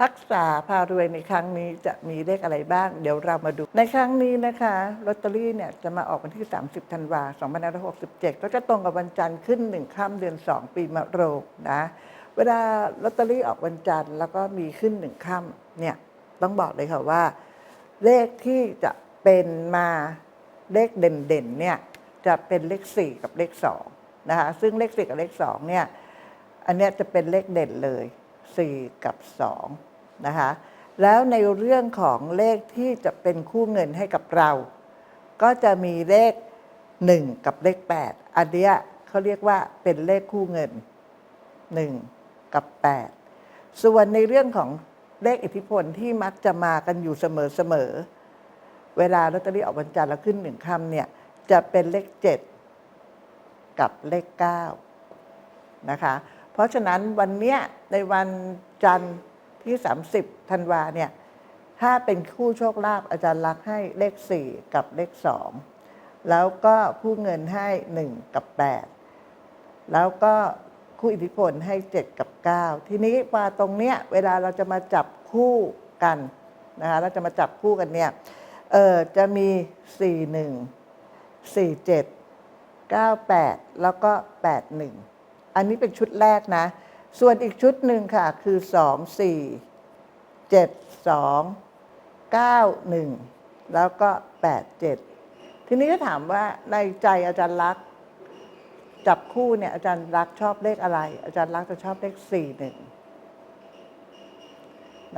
ทักษะพารวยในครั้งนี้จะมีเลขอะไรบ้าง เดี๋ยวเรามาดู ในครั้งนี้นะคะลอตเตอรี่เนี่ยจะมาออกวันที่ 30ธันวาคม2567 ก็จะตรงกับวันจันทร์ขึ้น 1ค่ำเดือน 2 ปีมะโรงนะเวลาลอตเตอรี่ออกวันจันทร์แล้วก็มีขึ้น1ค่ำเนี่ยต้องบอกเลยค่ะว่า เลขที่จะเป็นมาเลขเด่นๆเนี่ยจะเป็นเลข 4 กับเลข2นะคะซึ่งเลข 4 กับเลข2เนี่ยอันนี้จะเป็นเลขเด่นเลย 4 กับ 2 นะคะแล้วในเรื่องของเลขที่จะเป็นคู่เงินให้กับเรา ก็จะมีเลข 1 กับเลข 8 อันเนี้ยเขาเรียกว่าเป็นเลขคู่เงิน 1 กับ 8 ส่วนในเรื่องของเลขอิทธิพลที่มักจะมากันอยู่เสมอๆเวลาลอตเตอรี่ออกวันจันทร์แล้วขึ้นหนึ่งคำเนี่ยจะเป็นเลข 7 กับเลข 9 นะคะ เพราะฉะนั้นวันเนี้ยในวันจันทร์ ที่ 30ธันวาเนี่ยถ้าเป็นคู่โชคลาภอาจารย์ลักให้เลข 4 กับเลข 2 แล้วก็คู่เงินให้ 1 กับ 8 แล้วก็คู่อิทธิพลให้ 7 กับ 9 ทีนี้มาตรงเนี้ยเวลาเราจะมาจับคู่กันนะคะเราจะมาจับคู่กันเนี่ยเออจะมี 4 1 4 7 9 8 แล้วก็ 8 1 อันนี้เป็นชุดแรกนะ ส่วนอีกชุดหนึ่งค่ะ คือ2 4 7 2 9 1แล้วก็8 7ทีนี้ก็ถามว่าในใจอาจารย์ลักจับคู่เนี่ยอาจารย์รักชอบเลขอะไร อาจารย์รักจะชอบเลขสี่หนึ่ง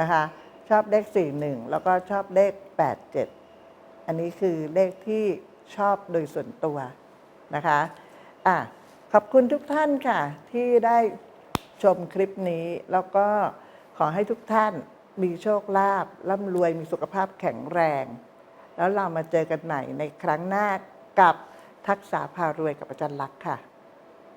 นะคะชอบเลขสี่หนึ่งแล้วก็ชอบเลขแปดเจ็ดอันนี้คือเลขที่ชอบโดยส่วนตัวนะคะอะขอบคุณทุกท่านค่ะที่ได้ ชมคลิปนี้ แล้วก็ขอให้ทุกท่านมีโชคลาภร่ำรวยมีสุขภาพแข็งแรง แล้วเรามาเจอกันใหม่ในครั้งหน้ากับทักษะพารวยกับอาจารย์ลักษ์ค่ะ